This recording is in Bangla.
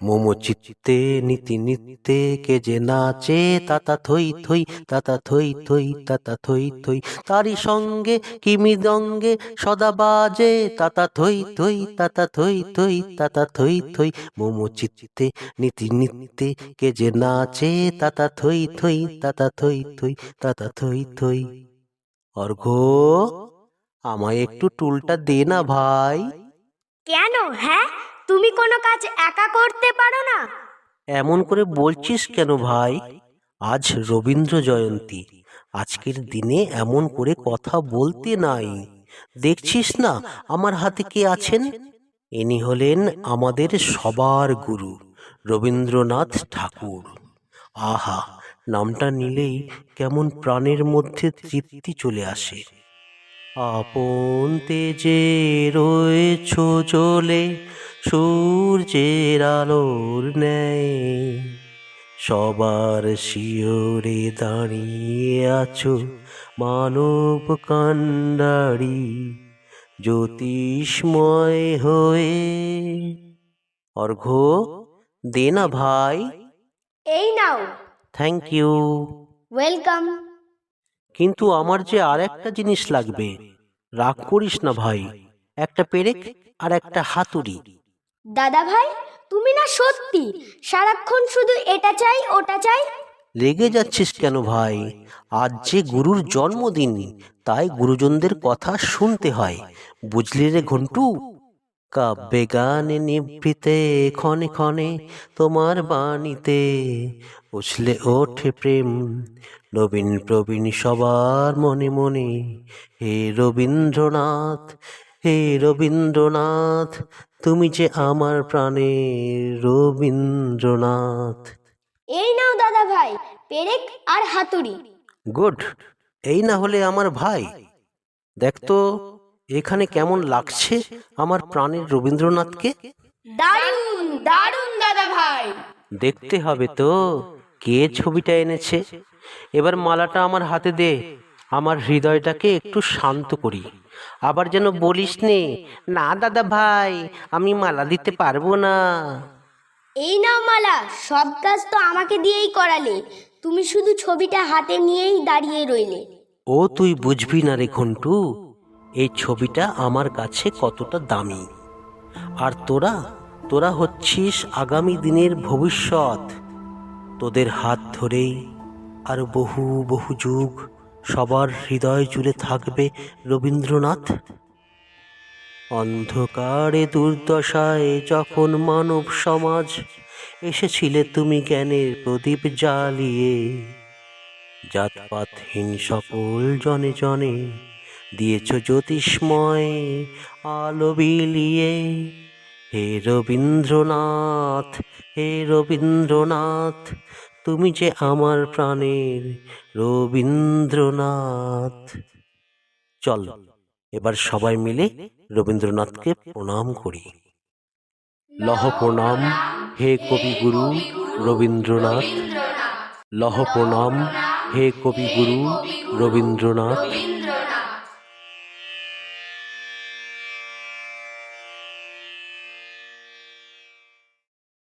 মোমো চিত্তে নীতি নিত্যে কে যে নাচে তাতা থই থই তাতা থই থই তাতা থই থই। তারি সঙ্গে কি মৃদঙ্গে সদা বাজে তাতা থই থই তাতা থই থই তাতা থই থই। মোমো চিত্তে নীতি নিত্যে কে যে নাচে তাতা থই থই তাতা থই থই তাতা থই থই। অর্ঘ আমায় একটু টুলটা দে না ভাই। কেন হ্যাঁ? তুমি কোনো কাজ একা করতে পারো না? এমন করে বলছিস কেন ভাই? আজ রবীন্দ্র জয়ন্তী। আজকের দিনে এমন করে কথা বলতে নাই। দেখছিস না আমার হাতে কে আছেন? ইনি হলেন আমাদের সবার গুরু, রবীন্দ্রনাথ ঠাকুর। আহা, নামটা নিলেই কেমন প্রাণের মধ্যে তৃপ্তি চলে আসে। আপন তেজে রয়েছ চলে সূর্যের আলোর নেয় সবার শিওরে দাঁড়িয়ে আছো মানব কান্ডারি জ্যোতিষ্ময় হয়ে। অর্ঘ দে না ভাই। এই নাও। থ্যাংক ইউ ওয়েলকাম কিন্তু আমার যে আর একটা জিনিস লাগবে রাগ করিস না ভাই। একটা পেরেক আর একটা হাতুড়ি। দাদা ভাই, তুমি না সত্যি, সারাক্ষণ শুধু এটা চাই, ওটা চাই? রেগে যাচ্ছিস কেন ভাই? আজ যে গুরুর জন্মদিন, তাই গুরুজনদের কথা শুনতে হয়। বুঝলি রে ঘন্টু? কাব্যে গানে নিভৃতে ক্ষণে ক্ষণে তোমার বাণীতে উছলে ওঠে প্রেম। নবীন প্রবীণ সবার মনে মনে, হে রবীন্দ্রনাথ হে রবীন্দ্রনাথ তুমি যে আমার প্রাণের রবীন্দ্রনাথ। এই নাও দাদা ভাই পেরেক আর হাতুড়ি। গুড এই না হলে আমার ভাই। দেখ তো এখানে কেমন লাগছে আমার প্রাণের রবীন্দ্রনাথকে? দারুণ দারুণ দাদা ভাই। দেখতে হবে তো কে ছবিটা এনেছে। এবার মালাটা আমার হাতে দে আমার হৃদয়টাকে একটু শান্ত করি। আবার যেন বলিস নে না দাদা ভাই আমি মালা দিতে পারব না। এই নাও মালা সব কাজ তো আমাকে দিয়েই করালে। তুমি শুধু ছবিটা হাতে নিয়েই দাঁড়িয়ে রইলে। ও তুই বুঝবি না রে ঘন্টু এই ছবিটা আমার কাছে কতটা দামি। আর তোরা তোরা হচ্ছিস আগামী দিনের ভবিষ্যৎ। তোদের হাত ধরেই আর বহু বহু যুগ সবার হৃদয় জুড়ে থাকবে রবীন্দ্রনাথ। অন্ধকারে দুর্দশায় যখন মানব সমাজ, এসেছিলে তুমি জ্ঞানের প্রদীপ জ্বালিয়ে। জাতপাতহীন সকল জনে জনে, দিয়েছ জ্যোতিষ্ময় আলো বিলিয়ে। হে রবীন্দ্রনাথ হে রবীন্দ্রনাথ তুমি যে আমার প্রাণের রবীন্দ্রনাথ। চল, এবার সবাই মিলে রবীন্দ্রনাথকে প্রণাম করি। লহ প্রণাম, হে কবিগুরু রবীন্দ্রনাথ। লহ প্রণাম, হে কবিগুরু রবীন্দ্রনাথ।